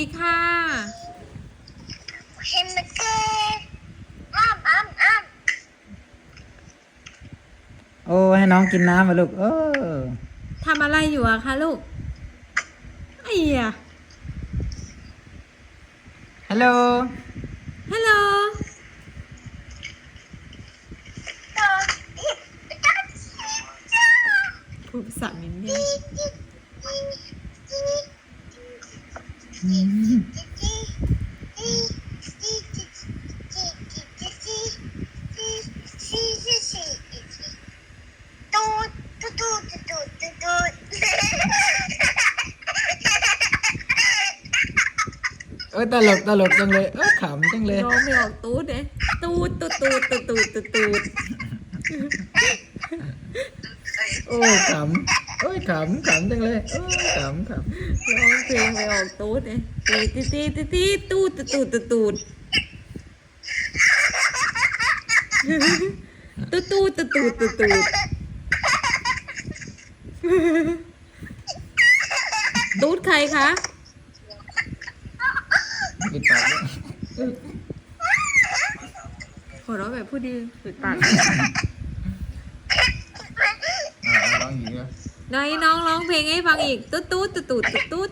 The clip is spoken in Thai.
ดีค่ะ เห็นมันเกอ้ามอ้ามอ้ามโอ้ให้น้องกินน้ำมาลูกเออทำอะไรอยู่อะคะลูกไอ้ยะฮัลโหลฮัลโหลต่อตัดพูดภาษามินเนี่ยอืมตู เอ้ยตลกตลกจังเลยเอ้ยขำจังเลยร้องไม่ออกตูดเลยตูดตูดตูดตูดตูดตูดตูดโอ้ขำ เอ้ยขำขำจังเลยเอ้ยขำขำร้องเพลงไม่ออกตูดเลยตีตีตีตีตีตูดตูดตูดตูดตูดตูดตูดตูดตูดตูดตูดใครคะปิดปากด้วยหัวเราะแบบผู้ดีสุดปาก อ่าเอาร้องอีกแล้ว ไหนน้องร้องเพลงให้ฟังอีก ตุ๊ดตุ๊ดตุ๊ดตูดตูด